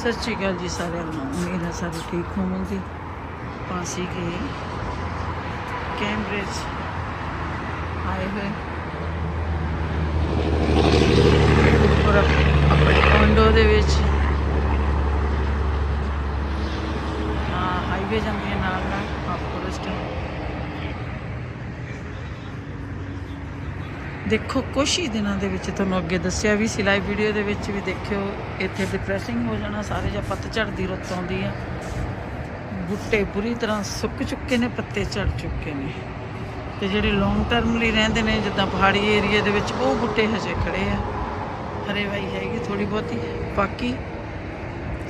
ਸਤਿ ਸ਼੍ਰੀ ਅਕਾਲ ਜੀ ਸਾਰਿਆਂ ਨੂੰ। ਉਮੀਦ ਹੈ ਸਾਰੇ ਠੀਕ ਹੋਵੋਗੇ। ਪਾਸੀ ਗਏ ਕੈਂਬਰਿਜ ਆਏ ਹੋਏ। ਔਰ ਆਪਣੇ ਕੋਂਡੋ ਦੇ ਵਿੱਚ ਹਾਂ ਹਾਈਵੇ ਜਾਂਦੀ ਹੈ ਨਾਲ ਨਾਲ ਫੋਰੈਸਟ ਦੇਖੋ, ਕੁਛ ਹੀ ਦਿਨਾਂ ਦੇ ਵਿੱਚ ਤੁਹਾਨੂੰ ਅੱਗੇ ਦੱਸਿਆ ਵੀ ਸੀ ਲਾਈਵ ਵੀਡੀਓ ਦੇ ਵਿੱਚ ਵੀ ਦੇਖਿਓ, ਇੱਥੇ ਡਿਪਰੈਸਿੰਗ ਹੋ ਜਾਣਾ, ਸਾਰੇ ਜਾਂ ਪੱਤਝੜ ਦੀ ਰੁੱਤ ਆਉਂਦੀ ਆ। ਬੁੱਟੇ ਬੁਰੀ ਤਰ੍ਹਾਂ ਸੁੱਕ ਚੁੱਕੇ ਨੇ, ਪੱਤੇ ਝੜ ਚੁੱਕੇ ਨੇ। ਤੇ ਜਿਹੜੇ ਲੌਂਗ ਟਰਮ ਲਈ ਰਹਿੰਦੇ ਨੇ, ਜਿੱਦਾਂ ਪਹਾੜੀ ਏਰੀਆ ਦੇ ਵਿੱਚ, ਉਹ ਬੁੱਟੇ ਹਜੇ ਖੜੇ ਆ। ਹਰੇ ਵਾਈ ਹੈਗੀ ਥੋੜੀ ਬਹੁਤੀ। ਬਾਕੀ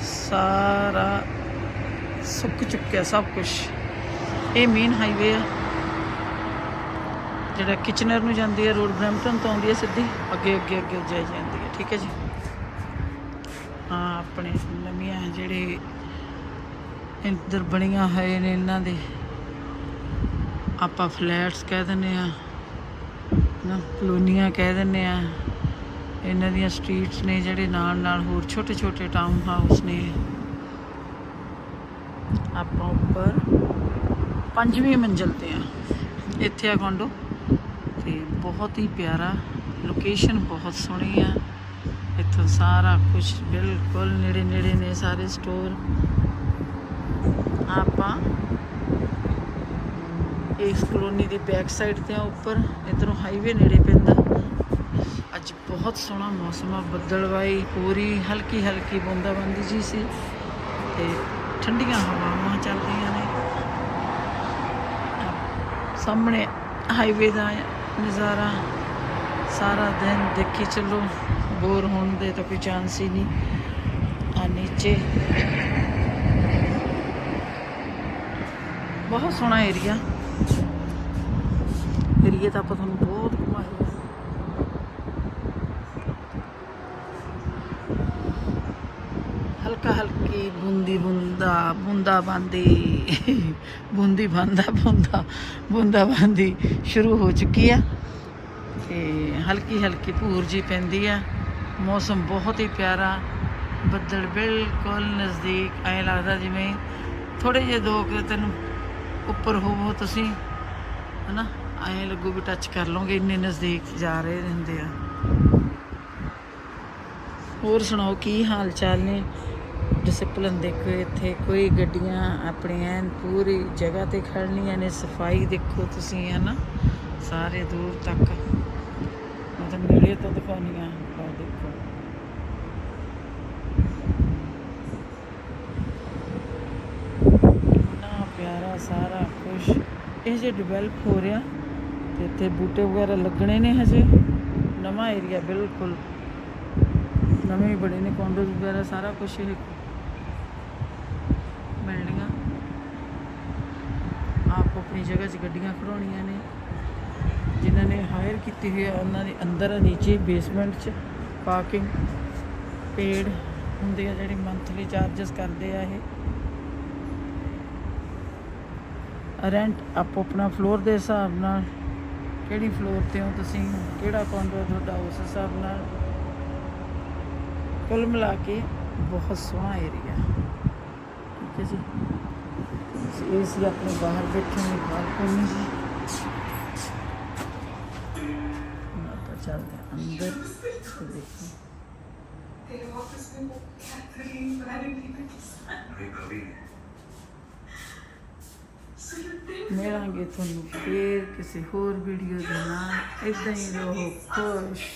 ਸਾਰਾ ਸੁੱਕ ਚੁੱਕਿਆ ਸਭ ਕੁਝ ਇਹ ਮੇਨ ਹਾਈਵੇ ਆ। ਜਿਹੜਾ ਕਿਚਨਰ ਨੂੰ ਜਾਂਦੀ ਹੈ, ਰੋਡ ਬ੍ਰੈਂਪਟਨ ਤੋਂ ਆਉਂਦੀ ਹੈ ਸਿੱਧੀ, ਅੱਗੇ ਅੱਗੇ ਅੱਗੇ ਜਾਈ ਜਾਂਦੀ ਹੈ, ਠੀਕ ਹੈ ਜੀ? ਹਾਂ, ਆਪਣੇ ਨਵੀਆਂ ਜਿਹੜੇ ਇੰਦਰ ਬਣੀਆਂ ਹੋਏ ਨੇ ਇਹਨਾਂ ਦੇ। ਆਪਾਂ ਫਲੈਟਸ ਕਹਿ ਦਿੰਦੇ ਆ ਨਾ, ਕਲੋਨੀਆਂ ਕਹਿ ਦਿੰਦੇ ਆ ਇਹਨਾਂ ਦੀਆਂ ਸਟਰੀਟਸ ਨੇ ਜਿਹੜੇ ਨਾਲ ਨਾਲ ਹੋਰ ਛੋਟੇ ਛੋਟੇ ਟਾਊਨ ਹਾਊਸ ਨੇ। ਆਪਾਂ ਉੱਪਰ ਪੰਜਵੀਂ ਮੰਜ਼ਲ ਤੇ ਆ ਇੱਥੇ ਆ ਕੋਂਡੋ ਤੇ ਬਹੁਤ ਹੀ ਪਿਆਰਾ ਲੋਕੇਸ਼ਨ ਬਹੁਤ ਸੋਹਣੀ ਆ। ਇੱਥੋਂ ਸਾਰਾ ਕੁਝ ਬਿਲਕੁਲ ਨੇੜੇ ਨੇੜੇ ਨੇ ਸਾਰੇ ਸਟੋਰ ਆਪਾਂ ਇਸ ਕਲੋਨੀ ਦੀ ਬੈਕ ਸਾਈਡ ਤੇ ਆ, ਉੱਪਰ ਇਧਰੋਂ ਹਾਈਵੇ ਨੇੜੇ ਪੈਂਦਾ। ਅੱਜ ਬਹੁਤ ਸੋਹਣਾ ਮੌਸਮ ਆ, ਬੱਦਲਵਾਈ ਪੂਰੀ, ਹਲਕੀ ਹਲਕੀ ਬੂੰਦਾਬਾਂਦੀ ਜੀ ਸੀ ਤੇ ਠੰਡੀਆਂ ਹਵਾਵਾਂ ਚੱਲਦੀਆਂ ਨੇ। ਸਾਹਮਣੇ ਹਾਈਵੇ ਦਾ ਨਜ਼ਾਰਾ ਸਾਰਾ ਦਿਨ ਦੇਖੀ ਚੱਲੋ। ਬੋਰ ਹੋਣ ਦੇ ਤਾਂ ਕੋਈ ਚਾਂਸ ਹੀ ਨਹੀਂ। ਆ ਨੀਚੇ। ਬਹੁਤ ਸੋਹਣਾ ਏਰੀਆ ਏਰੀਆ ਤਾਂ ਆਪਾਂ ਤੁਹਾਨੂੰ ਬਹੁਤ ਘੁਮਾਇਆ। ਹਲਕਾ ਹਲਕੀ ਬੂੰਦੀ ਬੂੰਦਾ ਬੂੰਦਾ ਬਾਂਦੀ, ਬੂੰਦੀ ਬਾਂਦਾ, ਬੂੰਦਾ ਬੂੰਦਾ ਬਾਂਦੀ ਸ਼ੁਰੂ ਹੋ ਚੁੱਕੀ ਆ। ਤੇ ਹਲਕੀ ਹਲਕੀ ਭੂਰ ਜੀ ਪੈਂਦੀ ਆ। ਮੌਸਮ ਬਹੁਤ ਹੀ ਪਿਆਰਾ, ਬੱਦਲ ਬਿਲਕੁਲ ਨਜ਼ਦੀਕ, ਐ ਲੱਗਦਾ ਜਿਵੇਂ ਥੋੜੇ ਜਿਹੇ ਦੋ ਕਿ ਤੈਨੂੰ ਉੱਪਰ ਹੋਵੋ ਤੁਸੀਂ, ਹਨਾ? ਐ ਲੱਗੂ ਵੀ ਟੱਚ ਕਰ ਲਓਗੇ, ਇੰਨੇ ਨਜ਼ਦੀਕ ਜਾ ਰਹੇ ਹੁੰਦੇ ਆ। ਹੋਰ ਸੁਣਾਓ, ਕੀ ਹਾਲ ਚਾਲ ਨੇ? ਡਿਸਪਲਿਨ ਦੇਖੋ, ਇੱਥੇ ਕੋਈ ਗੱਡੀਆਂ ਆਪਣੀਆਂ ਐਨ ਪੂਰੀ ਜਗ੍ਹਾ ਤੇ ਖੜਨੀਆਂ ਨੇ, ਸਫ਼ਾਈ ਦੇਖੋ ਤੁਸੀਂ, ਹੈ ਨਾ? ਸਾਰੇ ਦੂਰ ਤੱਕ। ਮੈਂ ਤਾਂ ਨੇੜੇ ਤੋਂ ਦਿਖਾਉਣੀ ਆ ਦੇਖੋ। ਕਿੰਨਾ ਪਿਆਰਾ, ਸਾਰਾ ਕੁਝ ਇਹ ਜੇ ਡਿਵੈਲਪ ਹੋ ਰਿਹਾ, ਤੇ ਇੱਥੇ ਬੂਟੇ ਵਗੈਰਾ ਲੱਗਣੇ ਨੇ ਹਜੇ। ਨਵਾਂ ਏਰੀਆ ਬਿਲਕੁਲ। ਨਵੇਂ ਬਣੇ ਨੇ ਕੌਂਡੋਜ਼ ਵਗੈਰਾ, ਸਾਰਾ ਕੁਝ ਇਹ ਬਿਲਡਿੰਗਾਂ ਆਪ ਆਪਣੀ ਜਗ੍ਹਾ 'ਚ ਗੱਡੀਆਂ ਖੜਾਉਣੀਆਂ ਨੇ। ਜਿਨ੍ਹਾਂ ਨੇ ਹਾਇਰ ਕੀਤੀ ਹੋਈ ਆ, ਉਹਨਾਂ ਦੇ ਅੰਦਰ ਨੀਚੇ ਬੇਸਮੈਂਟ 'ਚ ਪਾਰਕਿੰਗ ਪੇਡ ਹੁੰਦੇ ਆ ਜਿਹੜੇ ਮੰਥਲੀ ਚਾਰजेस ਕਰਦੇ ਆ ਇਹ। ਰੈਂਟ ਆਪੋ ਆਪਣਾ ਫਲੋਰ ਦੇ ਹਿਸਾਬ ਨਾਲ ਕਿਹੜੀ ਫਲੋਰ ਤੇ ਹੋ ਤੁਸੀਂ, ਕਿਹੜਾ ਕੌਂਡੋ ਤੁਹਾਡਾ ਉਸ ਹਿਸਾਬ ਨਾਲ। ਕੁੱਲ ਮਿਲਾ ਕੇ ਬਹੁਤ ਸੋਹਣਾ ਏਰੀਆ ਠੀਕ ਹੈ ਜੀ। ਇਹ ਸੀ ਆਪਣੇ ਬਾਹਰ ਬੈਠੇ ਨੇ ਬਾਲਕਨੀ ਜੀ ਹੁਣ ਆਪਾਂ ਚੱਲਦੇ ਹਾਂ ਅੰਦਰ ਤੇ ਦੇਖੋ ਮਿਲਾਂਗੇ ਤੁਹਾਨੂੰ ਫੇਰ ਕਿਸੇ ਹੋਰ ਵੀਡੀਓ ਦੇ ਨਾਲ ਇਦਾਂ ਹੀ ਰਹੋ ਖੁਸ਼